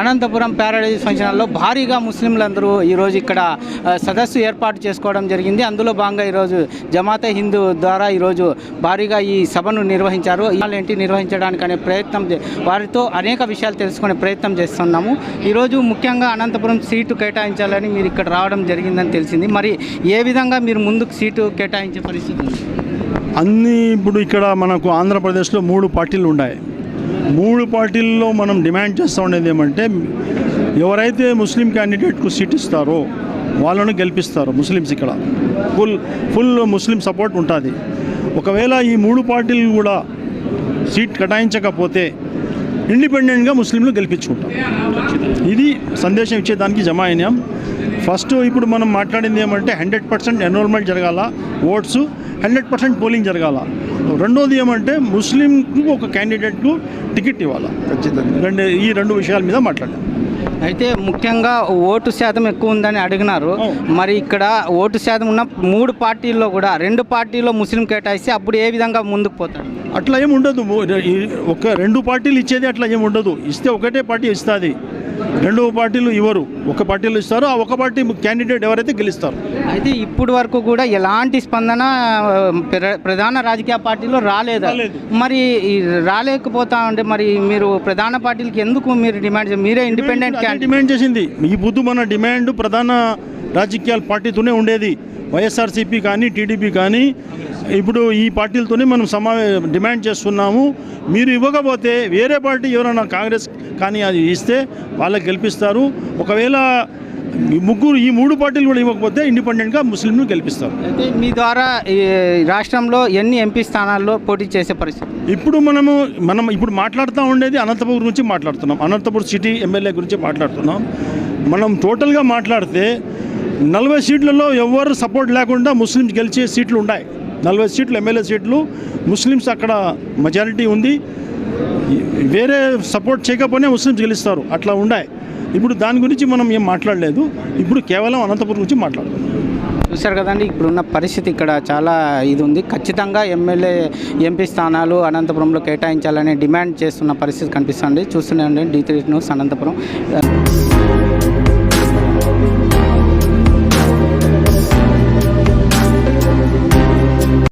Anantapuram Paradise ఫంక్షన్లో భారీగా ముస్లింలందరూ ఈరోజు ఇక్కడ సదస్సు ఏర్పాటు చేసుకోవడం జరిగింది. అందులో భాగంగా ఈరోజు జమాతే హిందూ ద్వారా ఈరోజు భారీగా ఈ సభను నిర్వహించారు. ఏంటి నిర్వహించడానికి అనే ప్రయత్నం వారితో అనేక విషయాలు తెలుసుకునే ప్రయత్నం చేస్తున్నాము. ఈరోజు ముఖ్యంగా అనంతపురం సీటు కేటాయించాలని మీరు ఇక్కడ రావడం జరిగిందని తెలిసింది. మరి ఏ విధంగా మీరు ముందుకు సీటు కేటాయించే పరిస్థితి ఉంది? అన్ని ఇప్పుడు ఇక్కడ మనకు ఆంధ్రప్రదేశ్లో మూడు పార్టీలు ఉన్నాయి మూడు పార్టీల్లో మనం డిమాండ్ చేస్తూ ఉండేది ఏమంటే ఎవరైతే ముస్లిం క్యాండిడేట్కు సీట్ ఇస్తారో వాళ్ళను గెలిపిస్తారు ముస్లిమ్స్ ఇక్కడ. ఫుల్ ఫుల్ ముస్లిం సపోర్ట్ ఉంటుంది. ఒకవేళ ఈ మూడు పార్టీలు కూడా సీట్ కేటాయించకపోతే ఇండిపెండెంట్గా ముస్లింలు గెలిపించుకుంటాం ఇది సందేశం ఇచ్చేదానికి జమ అయినాం ఫస్ట్ ఇప్పుడు మనం మాట్లాడింది ఏమంటే హండ్రెడ్ పర్సెంట్ ఎన్రోల్మెంట్ జరగాల ఓట్స్ హండ్రెడ్ పర్సెంట్ పోలింగ్ జరగాల. రెండోది ఏమంటే ముస్లింకు ఒక క్యాండిడేట్కు టికెట్ ఇవ్వాలి. ఖచ్చితంగా. రెండు ఈ రెండు విషయాల మీద మాట్లాడాం. అయితే ముఖ్యంగా ఓటు శాతం ఎక్కువ ఉందని అడిగినారు. మరి ఇక్కడ ఓటు శాతం ఉన్న మూడు పార్టీల్లో కూడా రెండు పార్టీల్లో ముస్లిం కేటాయిస్తే అప్పుడు ఏ విధంగా ముందుకు పోతారు? అట్లా ఏమి ఉండదు. ఒక రెండు పార్టీలు ఇచ్చేది అట్లా ఏమి ఉండదు. ఇస్తే ఒకటే పార్టీ ఇస్తుంది. రెండు పార్టీలు ఇవ్వరు. ఒక పార్టీలు ఇస్తారు ఆ ఒక పార్టీ క్యాండిడేట్ ఎవరైతే గెలుస్తారు. అయితే ఇప్పుడు వరకు కూడా ఎలాంటి స్పందన ప్రధాన రాజకీయ పార్టీలో రాలేదు. మరి రాలేకపోతా ఉంటే మరి మీరు ప్రధాన పార్టీలకి ఎందుకు మీరు డిమాండ్ మీరే ఇండిపెండెంట్ డిమాండ్ చేసింది. ఈ పొద్దు మన డిమాండ్ ప్రధాన రాజకీయాల పార్టీతోనే ఉండేది. వైఎస్ఆర్సీపీ కానీ టీడీపీ కానీ. ఇప్పుడు ఈ పార్టీలతోనే మనం సమావే డిమాండ్ చేస్తున్నాము. మీరు ఇవ్వకపోతే వేరే పార్టీ ఎవరైనా కాంగ్రెస్ కానీ అది ఇస్తే వాళ్ళకి గెలిపిస్తారు. ఒకవేళ ముగ్గురు ఈ మూడు పార్టీలు కూడా ఇవ్వకపోతే ఇండిపెండెంట్గా ముస్లింలు గెలిపిస్తారు. అయితే మీ ద్వారా ఈ రాష్ట్రంలో ఎన్ని ఎంపీ స్థానాల్లో పోటీ చేసే పరిస్థితి? ఇప్పుడు మనము మనం ఇప్పుడు మాట్లాడుతూ ఉండేది అనంతపురం గురించి మాట్లాడుతున్నాం. అనంతపురం సిటీ ఎమ్మెల్యే గురించి మాట్లాడుతున్నాం. మనం టోటల్గా మాట్లాడితే నలభై సీట్లలో ఎవరు సపోర్ట్ లేకుండా ముస్లిమ్స్ గెలిచే సీట్లు ఉన్నాయి. నలభై సీట్లు ఎమ్మెల్యే సీట్లు ముస్లిమ్స్ అక్కడ మెజారిటీ ఉంది. వేరే సపోర్ట్ చేయకపోయినా ముస్లిమ్స్ గెలుస్తారు. అట్లా ఉండాయి. ఇప్పుడు దాని గురించి మనం ఏం మాట్లాడలేదు. ఇప్పుడు కేవలం అనంతపురం గురించి మాట్లాడుతున్నాం చూశారు కదండి ఇప్పుడున్న పరిస్థితి ఇక్కడ చాలా ఇది ఉంది. ఖచ్చితంగా ఎమ్మెల్యే ఎంపీ స్థానాలు అనంతపురంలో కేటాయించాలని డిమాండ్ చేస్తున్న పరిస్థితి కనిపిస్తుంది. చూస్తూనే ఉండండి డీ త్రీ న్యూస్ అనంతపురం.